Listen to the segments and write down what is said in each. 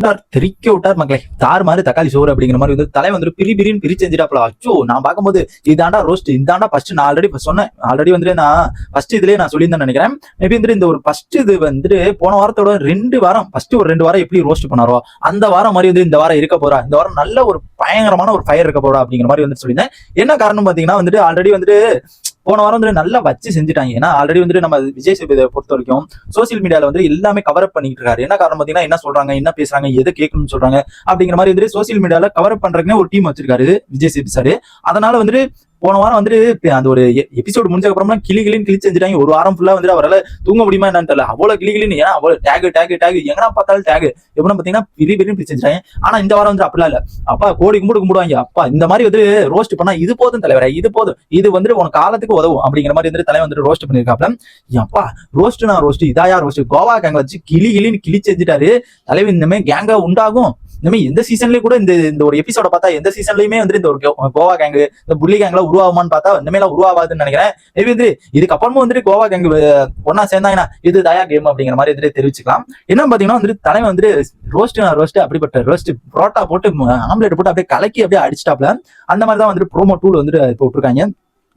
விட்டார், தெறிக்க விட்டார் மக்களை. தார் மாதிரி தக்காளி சோறு அப்படிங்கிற மாதிரி வந்து தலை வந்து பிரி பிரின்னு பிரிச்சு செஞ்சுட்டாப்ல. அச்சோ நான் பார்க்கும்போது இதாண்டா ரோஸ்ட் இதாண்டா ஃபர்ஸ்ட் நான் ஆல்ரெடி சொன்னேன். ஆல்ரெடி வந்துட்டு நான் ஃபர்ஸ்ட் இதுலயே நான் சொல்லியிருந்தேன் நினைக்கிறேன். மேபி வந்துட்டு இந்த ஒரு ஃபர்ஸ்ட் இது வந்துட்டு போன வாரத்தோட ரெண்டு வாரம் ஃபர்ஸ்ட் ஒரு ரெண்டு வாரம் எப்படி ரோஸ்ட் பண்ணாரோ அந்த வாரம் மாதிரி வந்து இந்த வாரம் இருக்க போறா. இந்த வாரம் நல்ல ஒரு பயங்கரமான ஒரு ஃபயர் இருக்க போறா அப்படிங்கிற மாதிரி வந்து சொல்லியிருந்தேன். என்ன காரணம் பாத்தீங்கன்னா வந்துட்டு ஆல்ரெடி வந்துட்டு போன வாரம் வந்து நல்லா வச்சு செஞ்சுட்டாங்க. ஏன்னா ஆல்ரெடி வந்துட்டு நம்ம விஜய் சேதுபதியை பொறுத்த வரைக்கும் சோசியல் மீடியால வந்து எல்லாமே கவர் அப் பண்ணிட்டு இருக்காரு. என்ன காரணம் பாத்தீங்கன்னா என்ன சொல்றாங்க என்ன பேசுறாங்க எதை கேட்கணும்னு சொல்றாங்க அப்படிங்கிற மாதிரி வந்துட்டு சோசியல் மீடியால கவர் அப் பண்றதுக்குன்னு ஒரு டீம் வச்சிருக்காரு விஜய் சேது சார் அதனால வந்துட்டு போன வாரம் வந்துட்டு அந்த ஒரு எபிசோடு முடிஞ்ச அப்புறமா கிளி கிளின்னு கிழிச்சு செஞ்சுட்டாங்க. ஒரு வாரம் ஃபுல்லா வந்துட்டு அவரால் தூங்க முடியுமா என்னன்னு தெரியல. அவ்வளவு கிளி கிளின்னு ஏன்னா அவ்வளவு டேக் டேக் டேக் எங்கன்னா பார்த்தாலும் டேக் எப்படின்னு பாத்தீங்கன்னா பெரிய பெரிய கிளி செஞ்சுட்டாங்க ஆனா இந்த வாரம் வந்து அப்படிலாம் இல்ல. அப்பா கோடி கும்பிடு கும்பிடுவாங்க. அப்பா இந்த மாதிரி வந்து ரோஸ்ட் பண்ணா இது போதும் தலைவர் இது போதும். இது வந்துட்டு உனக்கு காலத்துக்கு உதவும் அப்படிங்கிற மாதிரி வந்துட்டு தலைவர் வந்துட்டு ரோஸ்ட் பண்ணிருக்காப்ல. அப்பா ரோஸ்ட்னா ரோஸ்ட் இதாயா ரோஸ்ட் கோவா கேங்க வச்சு கிளி கிளின்னு கிளி செஞ்சுட்டாரு. தலைவர் இந்த மாதிரி கேங்கா உண்டாகும். இந்தமாதிரி எந்த சீசன்லயும் கூட இந்த இந்த ஒரு எபிசோட பார்த்தா எந்த சீசன்லயுமே வந்து இந்த ஒரு கோவா கேங் இந்த புள்ளி கேங்லாம் உருவாகுமான்னு பார்த்தா இந்த உருவாகாதுன்னு நினைக்கிறேன். மேபி வந்து இதுக்கப்புறமும் வந்துட்டு கோவா கேங் ஒன்னா சேர்ந்தாங்கன்னா இது தயா கேம் அப்படிங்கிற மாதிரி வந்துட்டு தெரிவிச்சுக்கலாம். என்ன பாத்தீங்கன்னா வந்துட்டு தலைவன் வந்துட்டு ரோஸ்ட் ரோஸ்ட் அப்படிப்பட்ட ரோஸ்ட் புரோட்டா போட்டு ஆம்லெட் போட்டு அப்படியே கலக்கி அப்படியே அடிச்சிட்டாப்ல அந்த மாதிரி தான் வந்துட்டு ப்ரோமோ டூல் வந்துட்டு போட்டிருக்காங்க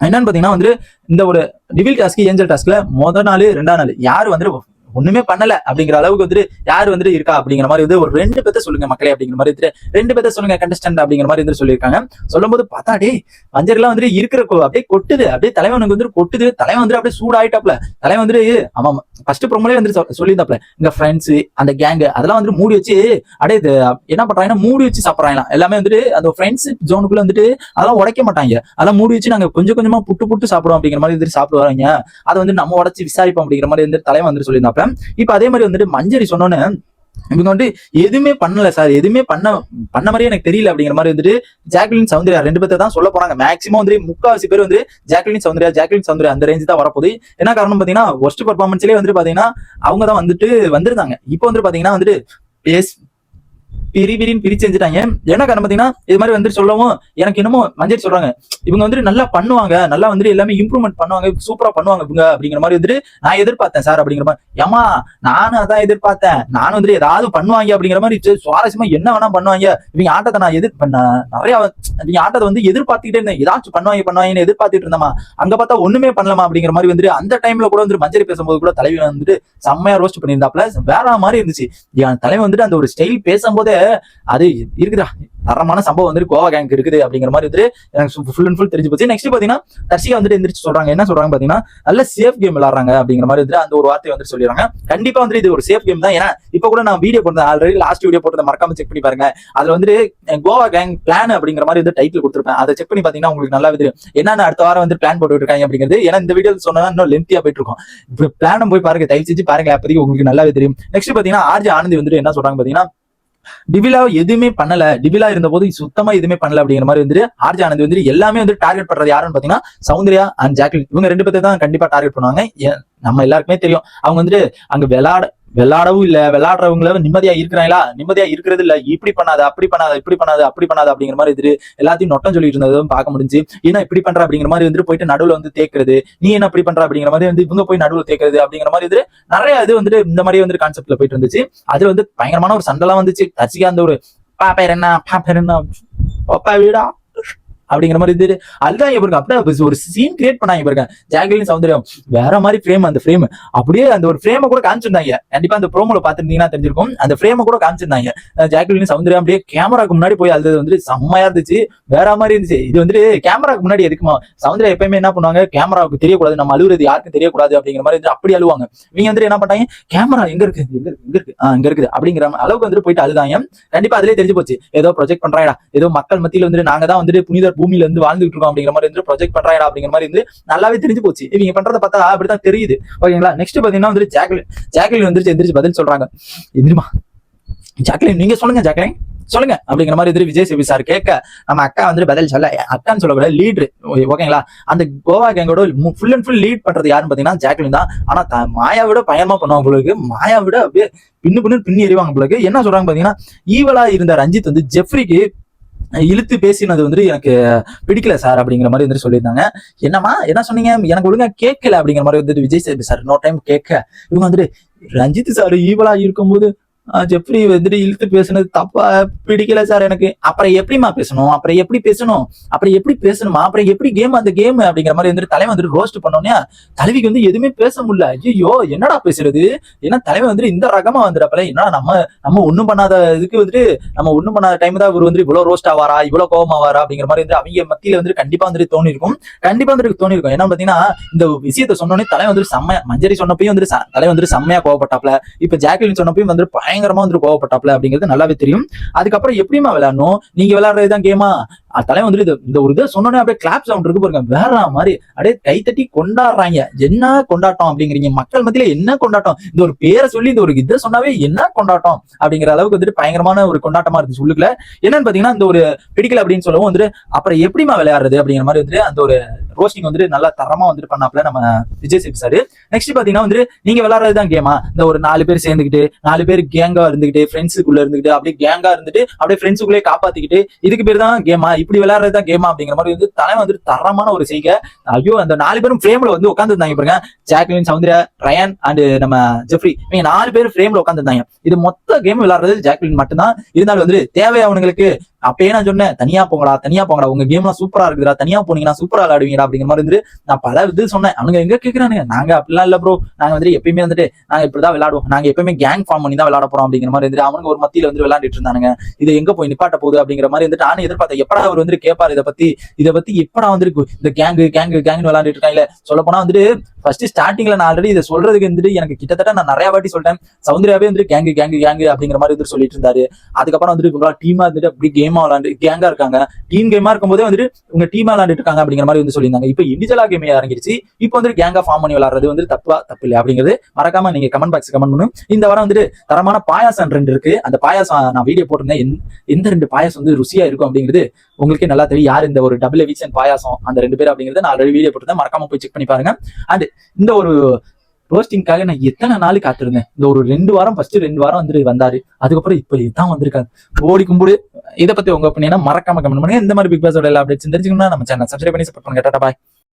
என்னன்னு பாத்தீங்கன்னா வந்துட்டு இந்த ஒரு டிவில் டாஸ்க் ஏஞ்சல் டாஸ்க்ல முத நாள் ரெண்டாம் நாள் யார் வந்துட்டு ஒண்ணுமே பண்ணல அப்படிங்கிற அளவுக்கு வந்துட்டு யார் வந்துட்டு இருக்கா அப்படிங்கிற மாதிரி வந்து ஒரு ரெண்டு பேர்த்த சொல்லுங்க மக்களே அப்படிங்கிற மாதிரி வந்துட்டு ரெண்டு பேர்த்த சொல்லுங்க கண்டஸ்டன்ட் அப்படிங்கிற மாதிரி வந்து சொல்லியிருக்காங்க. சொல்லும்போது பார்த்தா டே மஞ்சள்லாம் வந்துட்டு இருக்கிற அப்படியே கொட்டுது. அப்படியே தலைவனுக்கு வந்துட்டு கொட்டுது. தலைவன் வந்துட்டு அப்படியே சூடாயிட்டாப்ல. தலைவன் வந்துட்டு ஆமா ஃபர்ஸ்ட் ப்ரோமோலே வந்து சொல்லியிருந்தாப்ல. இந்த ஃப்ரெண்ட்ஸ் அந்த கேங் அதெல்லாம் வந்துட்டு மூடி வச்சு அப்படியே இது என்ன பண்றாங்கன்னா மூடி வச்சு சாப்பிடறாங்களாம். எல்லாமே வந்துட்டு அந்த ஃப்ரெண்ட்ஸ் ஜோனுக்குள்ள வந்துட்டு அதெல்லாம் உடைக்க மாட்டாங்க. அதெல்லாம் மூடி வச்சு நாங்க கொஞ்சம் கொஞ்சமா புட்டு புட்டு சாப்பிடுவோம் அப்படிங்கிற மாதிரி வந்துட்டு சாப்பிடுவாங்க. அதை வந்து நம்ம உடச்சு விசாரிப்போம் அப்படிங்கிற மாதிரி வந்து தலைவன் வந்து சொல்லியிருந்தாப்ல. இப்போ அதே மாதிரி வந்துட்டு மஞ்சரி சொன்னோன்னு இவங்க வந்து எதுவுமே பண்ணல சார் எதுவுமே பண்ண பண்ண மாதிரியே எனக்கு தெரியல அப்படிங்கிற மாதிரி வந்துட்டு ஜாக்லின் சௌந்தர்யா ரெண்டு பேர்த்த தான் சொல்ல போறாங்க. மேக்ஸிமம் வந்து முக்காவாசி பேர் வந்து ஜாக்லின் சௌந்தர்யா ஜாக்லின் சௌந்தர்யா அந்த ரேஞ்சு தான் வரப்போகுது. என்ன காரணம் பாத்தீங்கன்னா ஒர்ஸ்ட் பர்ஃபார்மன்ஸ்லேயே வந்துட்டு பாத்தீங்கன்னா அவங்க தான் வந்துட்டு வந்திருந்தாங்க. இப்போ வந்துட்டு பாத்தீங்கன்னா வந்துட்டு பேஸ் பிரி பிரின்னு பிரிச்சு செஞ்சுட்டாங்க. என்ன காரணம் பாத்தீங்கன்னா இது மாதிரி வந்துட்டு சொல்லவும் எனக்கு என்னமோ மஞ்சள் சொல்றாங்க. இவங்க வந்துட்டு நல்லா பண்ணுவாங்க. நல்லா வந்துட்டு எல்லாமே இம்ப்ரூவ்மெண்ட் பண்ணுவாங்க. சூப்பரா பண்ணுவாங்க இவங்க அப்படிங்கிற மாதிரி வந்துட்டு நான் எதிர்பார்த்தேன் சார் அப்படிங்கிற மாதிரி. ஏமா நானும் அதான் எதிர்பார்த்தேன். நானும் வந்துட்டு ஏதாவது பண்ணுவாங்க அப்படிங்கிற மாதிரி சுவாரஸ்யமா என்ன வேணா பண்ணுவாங்க. இவங்க ஆட்டத்தை நான் எதிர் பண்ண நிறைய இவங்க ஆட்டத்தை வந்து எதிர்பார்த்துக்கிட்டே இருந்தேன். ஏதாச்சும் பண்ணுவாங்க பண்ணுவாங்கன்னு எதிர்பார்த்துட்டு இருந்தமா அங்க பார்த்தா ஒண்ணுமே பண்ணலாமா அப்படிங்கிற மாதிரி வந்துட்டு அந்த டைம்ல கூட வந்துட்டு மஞ்சள் பேசும்போது கூட தலைவி வந்துட்டு செம்மையா ரோஸ்ட் பண்ணியிருந்தாப்ல. வேற மாதிரி இருந்துச்சு. என் தலைவன் வந்துட்டு அந்த ஒரு ஸ்டைல் பேசும்போதே அது இருக்குதா தரமான சம்பவம் வந்துட்டு கோவா கேங்க் இருக்குது அப்படிங்கிற மாதிரி வந்துட்டு எனக்கு ஃபுல் அண்ட் ஃபுல் தெரிஞ்சு போச்சு. நெக்ஸ்ட் பாத்தீங்கன்னா தர்ஷிகா வந்துட்டு எந்திரிச்சு சொல்றாங்க. என்ன சொல்றாங்க பாத்தீங்கன்னா நல்ல சேஃப் கேம் விளாடுறாங்க அப்படிங்கிற மாதிரி வந்துட்டு அந்த ஒரு வார்த்தையை வந்துட்டு சொல்லிடுறாங்க. கண்டிப்பா வந்துட்டு இது ஒரு சேஃப் கேம் தான். ஏன்னா இப்ப கூட நான் வீடியோ போட்டேன் ஆல்ரெடி லாஸ்ட் வீடியோ போட்டதை மறக்காம செக் பண்ணி பாருங்க. அதுல வந்துட்டு கோவா கேங் பிளான் அப்படிங்கிற மாதிரி வந்து டைட்டில் கொடுத்துருப்பேன். அதை செக் பண்ணி பாத்தீங்கன்னா உங்களுக்கு நல்லா தெரியும். என்னென்ன அடுத்த வாரம் வந்து பிளான் போட்டு இருக்காங்க அப்படிங்கிறது. ஏன்னா இந்த வீடியோ சொன்னா இன்னும் லென்த்தியா போயிட்டு இருக்கும் இப்போ பிளானும் போய் பாருங்க. தயவு செஞ்சு பாருங்க. அப்போதைக்கு உங்களுக்கு நல்லாவே தெரியும். நெக்ஸ்ட் பாத்தீங்கன்னா ஆர்ஜி ஆனந்தி வந்துட்டு என்ன சொல்றாங்க பாத்தீங்கன்னா டிபிலா எதுவுமே பண்ணல. டிபிலா இருந்த போது சுத்தமா எதுவுமே பண்ணல அப்படிங்கிற மாதிரி வந்துட்டு ஆர்ஜி ஆனந்த் வந்துட்டு எல்லாமே வந்து டார்கெட் பண்றது யாருன்னு பாத்தீங்கன்னா சௌந்தர்யா அண்ட் ஜாக்லின். இவங்க ரெண்டு பேர்த்தை தான் கண்டிப்பா டார்கெட் பண்ணுவாங்க. நம்ம எல்லாருக்குமே தெரியும். அவங்க வந்துட்டு அங்க விளையாட விளாடவும் இல்ல விளையாடுறவங்கள நிம்மதியா இருக்கிறாங்களா? நிம்மதியா இருக்கிறது இல்ல. இப்படி பண்ணாத அப்படி பண்ணாத இப்படி பண்ணாத அப்படி பண்ணாத அப்படிங்கிற மாதிரி வந்துட்டு எல்லாத்தையும் நொட்டம் சொல்லிட்டு இருந்ததும் பார்க்க முடிஞ்சு ஏன்னா இப்படி பண்ற அப்படிங்கிற மாதிரி வந்துட்டு போயிட்டு நடுவுல வந்து தேக்குறது நீ என்ன இப்படி பண்ற அப்படிங்கிற மாதிரி வந்து இவங்க போய் நடுவுல தேக்குறது அப்படிங்கிற மாதிரி வந்து நிறைய இது வந்துட்டு இந்த மாதிரி வந்து கான்செப்ட்ல போயிட்டு இருந்துச்சு. அது வந்து பயங்கரமான ஒரு சண்டைலாம் வந்துச்சு. ரசிகா அந்த ஒரு பாப்பேர் என்ன? பாப்பேர் என்ன? ஒப்பா வீடா அப்படிங்கிற மாதிரி இது அதுதான் இவருக்கு அப்படியே ஒரு சீன் கிரியேட் பண்ணாங்க பாருங்க. ஜாக்லின் சௌந்தர்யம் வேற மாதிரி ஃப்ரேம் அந்த ஃப்ரேம் அப்படியே அந்த ஒரு ஃப்ரேமை கூட காமிச்சிருந்தாங்க. கண்டிப்பா அந்த ப்ரோமோல பாத்துருந்தீங்கன்னா தெரிஞ்சிருக்கும். அந்த ஃப்ரேமை கூட காமிச்சிருந்தாங்க. அஹ் ஜாக்லின் சௌந்தர்யம் அப்படியே கேமராக்கு முன்னாடி போய் அது வந்து செம்மையா இருந்துச்சு. வேற மாதிரி இருந்துச்சு. இது வந்துட்டு கேமராக்கு முன்னாடி எதுக்குமா? சௌந்தர்யா எப்பயுமே என்ன பண்ணுவாங்க? கேமராவுக்கு தெரியக்கூடாது. நம்ம அழுகுறது யாருக்கும் தெரியக்கூடாது அப்படிங்கிற மாதிரி அப்படி அழுவாங்க. இவங்க வந்துட்டு என்ன பண்ணாங்க கேமரா எங்க இருக்கு? எங்க இருக்கு எங்க இருக்கு. ஆஹ் இங்க இருக்குது. அப்படிங்கிற அளவுக்கு வந்துட்டு போயிட்டு அழுதாங்க. கண்டிப்பா அதுலயே தெரிஞ்சு போச்சு. ஏதோ ப்ரொஜெக்ட் பண்றாங்கடா. ஏதோ மக்கள் மத்தியில் வந்துட்டு நாங்க தான் வந்துட்டு புனிதர் பூமியில இருந்து வாழ்ந்துட்டு இருக்கோம் அப்படிங்கிற மாதிரி இருந்து ப்ரொஜெக்ட் பண்றாங்க அப்படிங்கிற மாதிரி இருந்து நல்லாவே தெரிஞ்சு போச்சு. இவங்க பண்றத பார்த்தா அப்படிதான் தெரியுது. ஓகேங்களா? நெக்ஸ்ட் பாத்தீங்கன்னா வந்து ஜாக்லின் ஜாக்லின் வந்துருச்சு எந்திரிச்சு பதில் சொல்றாங்க. எந்திரிமா ஜாக்லின் நீங்க சொல்லுங்க ஜாக்லின் சொல்லுங்க. அப்படிங்கிற மாதிரி வந்துட்டு விஜய் சேவி சார் கேட்க நம்ம அக்கா வந்துட்டு பதில் சொல்ல அக்கான்னு சொல்லக்கூட லீடர் ஓகேங்களா? அந்த கோவா கேங்கோட ஃபுல் அண்ட் ஃபுல் லீட் பண்றது யாருன்னு பாத்தீங்கன்னா ஜாக்லின் தான். ஆனா மாயா விட பயமா பண்ணுவாங்க உங்களுக்கு மாயா விட அப்படியே பின்னு பின்னு பின்னி எறிவாங்க உங்களுக்கு என்ன சொல்றாங்க பாத்தீங்கன்னா ஈவலா இருந்த ரஞ்சித் வந்து ஜெஃப்ரிக்கு இழுத்து பேசினது வந்து எனக்கு பிடிக்கல சார் அப்படிங்கிற மாதிரி வந்துட்டு சொல்லியிருந்தாங்க. என்னம்மா என்ன சொன்னீங்க? எனக்கு ஒழுங்கா கேட்கல அப்படிங்கிற மாதிரி வந்துட்டு விஜய் சேவி சார் இன்னொரு டைம் கேட்க. இவங்க வந்துட்டு ரஞ்சித் சார் ஈவலா இருக்கும்போது ஜெப்ரி வந்துட்டு இழுத்து பேசுனது தப்பா பிடிக்கல சார் எனக்கு. அப்புறம் எப்படிமா பேசணும்? அப்புறம் எப்படி பேசணும்? அப்புறம் எப்படி பேசணுமா? அப்புறம் எப்படி கேம் அந்த கேம் அப்படிங்கிற மாதிரி வந்துட்டு தலைவன் வந்துட்டு ரோஸ்ட் பண்ணோன்னே தலைவிக்கு வந்து எதுவுமே பேச முடியல. ஐயோ என்னடா பேசுறது? ஏன்னா தலைவன் வந்துட்டு இந்த ரகமா வந்துடுறப்பல என்னடா நம்ம நம்ம ஒண்ணும் பண்ணாத இதுக்கு வந்துட்டு நம்ம ஒண்ணும் பண்ணாத டைம் தான் இவர் வந்து இவ்வளவு ரோஸ்ட் ஆவாரா? இவ்வளவு கோவமாவாரா அப்படிங்கிற மாதிரி வந்து அவங்க மத்தியில வந்து கண்டிப்பா வந்துட்டு தோணி இருக்கும் கண்டிப்பா வந்துட்டு தோணி இருக்கும் ஏன்னா பாத்தீங்கன்னா இந்த விஷயத்த சொன்னோடனே தலை வந்துட்டு செம்மையா மஞ்சரி சொன்னப்பையும் வந்துட்டு தலைவன் தலை வந்துட்டு செம்மையா கோவப்பட்டாப்ல. இப்ப ஜாக்லின் சொன்னப்பையும் வந்துட்டு பயங்கரமா வந்து கோவப்பட்டாப்ல அப்படிங்கிறது நல்லாவே தெரியும். அதுக்கப்புறம் எப்படிமா விளையாடணும்? நீங்க விளையாடுறதுதான் கேமா தலைவன் வந்துட்டு இது- இந்த ஒரு இதை சொன்னோடனே அப்படியே கிளாப் சவுண்ட் இருக்கு பாருங்க. வேற மாதிரி. அப்படியே கைத்தட்டி கொண்டாடுறாங்க. என்ன கொண்டாட்டம் அப்படிங்கிறீங்க. மக்கள் மத்தியில என்ன கொண்டாட்டம்? இந்த ஒரு பேரை சொல்லி இந்த ஒரு இதை சொன்னாவே என்ன கொண்டாட்டம் அப்படிங்கிற அளவுக்கு வந்துட்டு பயங்கரமான ஒரு கொண்டாட்டமா இருந்துச்சு உள்ளுக்குள்ள. என்னன்னு பாத்தீங்கன்னா இந்த ஒரு பிடிக்கல அப்படின்னு சொல்லவும் வந்துட்டு அப்புறம் எப்படிமா விளையாடுறது அப்படிங்கிற மாதிரி வந்துட்டு அந்த ஒரு ரோஸ்டிங் வந்துட்டு நல்லா தரமா வந்துட்டு பண்ணாப்ல நம்ம விஜய் சேபி சார் நெக்ஸ்ட் பாத்தீங்கன்னா வந்துட்டு நீங்க விளையாடுறது தான் கேமா இந்த ஒரு நாலு பேர் சேர்ந்துக்கிட்டு நாலு பேர் கேங்கா இருந்துகிட்டு ஃப்ரெண்ட்ஸுக்குள்ள இருந்துகிட்டு அப்படியே கேங்கா இருந்துட்டு அப்படியே ஃப்ரெண்ட்ஸுக்குள்ளே காப்பாத்திக்கிட்டு இதுக்கு பேர் தான் கேமா இப்படி விளையாடுறது தான் கேமா அப்படிங்கிற மாதிரி வந்து தலை வந்துட்டு தரமான ஒரு செய்கை. ஐயோ அந்த நாலு பேரும் ஃப்ரேம்ல வந்து உட்காந்துருந்தாங்க பாருங்க. ஜாக்லின் சவுந்தர்யா ரயன் அண்ட் நம்ம ஜெஃப்ரி. இவங்க நாலு பேர் ஃப்ரேம்ல உட்காந்துருந்தாங்க இது மொத்த கேம் விளையாடுறது ஜாக்லின் மட்டும்தான். இருந்தாலும் வந்து தேவை அவனுங்களுக்கு? அப்பயே நான் சொன்னேன் தனியா போங்கடா தனியா போங்கடா. உங்க கேம்லாம் சூப்பரா இருக்குதுடா. தனியா போனீங்கன்னா சூப்பரா விளையாடுவீங்கடா. அப்படிங்கிற மாதிரி வந்து நான் பல இது சொன்னேன். அவனுங்க எங்க கேட்கிறானுங்க நாங்க அப்படிலாம் இல்ல ப்ரோ நாங்க வந்துட்டு எப்பயுமே வந்துட்டு நாங்க இப்படிதான் விளையாடுவோம். நாங்க எப்பயுமே கேங் ஃபார்ம் பண்ணி தான் விளையாட போறோம் அப்படிங்கிற மாதிரி வந்துட்டு அவனுக்கு ஒரு மத்தியில வந்து விளையாண்டுட்டு இருந்தானுங்க. இது எங்க போய் நிப்பாட்ட போகுது அப்படிங்கிற மாதிரி வந்துட்டு நானும் எதிர்பார்த்தேன். எப்படா அவர் வந்து கேட்பாரு இதை பத்தி இதை பத்தி எப்படா வந்துட்டு இந்த கேங்கு கேங்கு கேங்கு விளையாண்டுட்டு இருக்காங்க. சொல்ல போனா வந்துட்டு ஃபர்ஸ்ட் ஸ்டார்டிங்ல நான் ஆல்ரெடி இதை சொல்றதுக்கு வந்துட்டு எனக்கு கிட்டத்தட்ட நான் நிறைய வாட்டி சொல்லிட்டேன். சௌந்தர்யாவே வந்துட்டு கேங்கு கேங்கு கேங்கு அப்படிங்கிற மாதிரி வந்துட்டு சொல்லிட்டு இருந்தாரு. அதுக்கப்புறம் வந்துட்டு இவங்களா டீமா வந்துட்டு அப்படி கேமா விளாண்டு கேங்கா இருக்காங்க. டீம் கேமா இருக்கும்போதே வந்துட்டு உங்க டீமா விளாண்டுட்டு இருக்காங்க அப்படிங்கிற மாதிரி வந்து சொல்லியிருந்தாங்க. இப்போ இண்டிஜுவலா கேமே இறங்கிடுச்சு இப்போ வந்துட்டு கேங்கா ஃபார்ம் பண்ணி விளாடுறது வந்து தப்பா தப்பு இல்லை அப்படிங்கிறது மறக்காம நீங்க கமெண்ட் பாக்ஸ் கமெண்ட் பண்ணும் இந்த வாரம் வந்துட்டு தரமான பாயாசம் ரெண்டு இருக்கு. அந்த பாயாசம் நான் வீடியோ போட்டிருந்தேன். எந்த- எந்த ரெண்டு பாயாசம் வந்து ருசியா இருக்கும் அப்படிங்கிறது உங்களுக்கே நல்லா தெரியும். யார் இந்த ஒரு டபுள் எவிக்ஷன் பாயாசம் அந்த ரெண்டு பேர் அப்படிங்கிறத நான் ஆல்ரெடி வீடியோ போட்டிருந்தேன். மறக்காம போய் செக் பண்ணி பாருங்க. அண்ட் இந்த ஒரு ரோஸ்டிங்காக நான் எத்தனை நாள் காத்திருந்தேன்? இந்த ஒரு ரெண்டு வாரம் ஃபர்ஸ்ட் ரெண்டு வாரம் வந்துட்டு வந்தாரு. அதுக்கப்புறம் இப்போ இதான் வந்திருக்காரு. ஓடி கும்பிடு. இதை பத்தி உங்க ஒப்பீனியனா மறக்காம கமெண்ட் பண்ணுங்க. இந்த மாதிரி பிக் பாஸோட எல்லா அப்டேட்ஸ் தெரிஞ்சுக்கணும்னா நம்ம சேனல் சப்ஸ்கிரைப் பண்ணி சப்போர்ட் பண்ணுங்க. டாடா பாய்